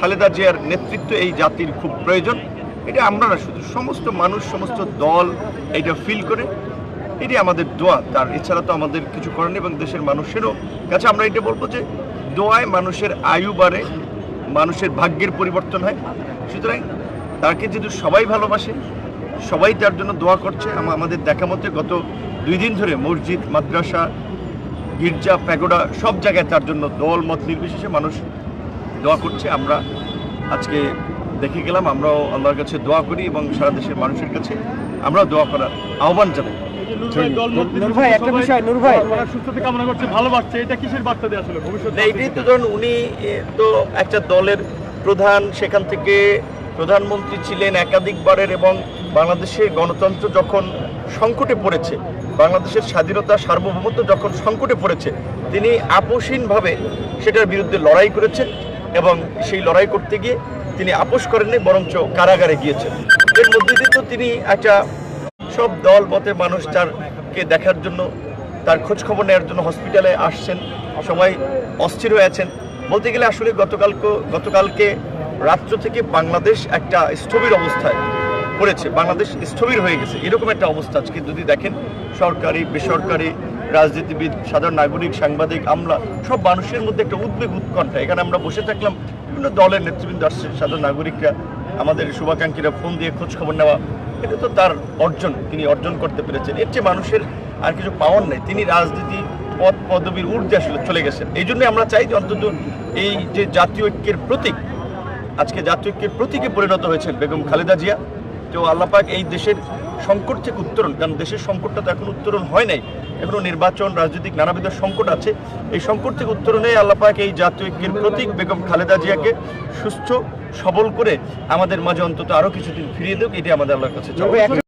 খালেদা জিয়ার নেতৃত্ব এই জাতির খুব প্রয়োজন। এটা আমরা শুধু সমস্ত মানুষ, সমস্ত দল এটা ফিল করে। এটি আমাদের দোয়া। তার এছাড়া তো আমাদের কিছু করেন এবং দেশের মানুষেরও কাছে আমরা এটা বলব যে, দোয়ায় মানুষের আয়ু বাড়ে, মানুষের ভাগ্যের পরিবর্তন হয়। সুতরাং তাকে যেহেতু সবাই ভালোবাসে, সবাই তার জন্য দোয়া করছে। আমাদের দেখা মতে গত দুই দিন ধরে মসজিদ, মাদ্রাসা, গির্জা, প্যাগোডা সব জায়গায় তার জন্য দল মত নির্বিশেষে মানুষ দোয়া করছে আমরা। আজকে দেখে গেলাম আমরাও আল্লাহর কাছে দোয়া করি এবং সারা দেশের মানুষের কাছে আমরাও দোয়া করার আহ্বান জানাই। নূর একটা বিষয় নূর ভাই। সুস্থতা কামনা করছে ভালোবাসছে এটা কিসের বার্তা দেয় আসলে তো ধরুন উনি তো একটা দলের প্রধান সেখান থেকে প্রধানমন্ত্রী ছিলেন একাধিকবারের এবং বাংলাদেশের গণতন্ত্র যখন সংকটে পড়েছে বাংলাদেশের স্বাধীনতা সার্বভৌমত্ব যখন সংকটে পড়েছে তিনি আপোষহীনভাবে সেটার বিরুদ্ধে লড়াই করেছেন। এবং সেই লড়াই করতে গিয়ে তিনি আপোষ করেননি, বরঞ্চ কারাগারে গিয়েছেন। এর মধ্যে দিয়ে তো তিনি একটা সব দল মতে মানুষ তারকে দেখার জন্য, তার খোঁজ খবর নেওয়ার জন্য হসপিটালে আসছেন, সবাই অস্থির হয়ে আছেন। বলতে গেলে আসলে গতকালকে গতকালকে রাত্র থেকে বাংলাদেশ একটা স্থবির অবস্থায় পড়েছে, বাংলাদেশ স্থবির হয়ে গেছে। এরকম একটা অবস্থা আজকে যদি দেখেন, সরকারি, বেসরকারি রাজনীতিবিদ, সাধারণ নাগরিক, সাংবাদিক, আমলা, সব মানুষের মধ্যে একটা উদ্বেগ উৎকণ্ঠা। এখানে আমরা বসে থাকলাম, বিভিন্ন দলের নেতৃবৃন্দ আসছে সাধারণ নাগরিকরা, আমাদের শুভাকাঙ্ক্ষীরা ফোন দিয়ে খোঁজ খবর নেওয়া। এটা তো তার অর্জন, তিনি অর্জন করতে পেরেছেন। এর চেয়ে মানুষের আর কিছু পাওয়ার নেই। তিনি রাজনীতি, পদ, পদবীর ঊর্ধ্বে আসলে চলে গেছেন। এই জন্য আমরা চাই যে অন্তত এই যে জাতীয় ঐক্যের প্রতীক, আজকে জাতীয় ঐক্যের প্রতীকে পরিণত হয়েছেন বেগম খালেদা জিয়া। তো আল্লাপাক এই দেশের সংকট থেকে উত্তরণ, কারণ দেশের সংকটটা তো এখন উত্তরণ হয় নাই। এখনও নির্বাচন, রাজনৈতিক নানাবিধ সংকট আছে। এই সংকট থেকে উত্তরণে আল্লাপাক এই জাতীয় ঐক্যের প্রতীক বেগম খালেদা জিয়াকে সুস্থ, সবল করে আমাদের মাঝে অন্তত আরও কিছুদিন ফিরিয়ে দেব এটি আমাদের আল্লাহর কাছে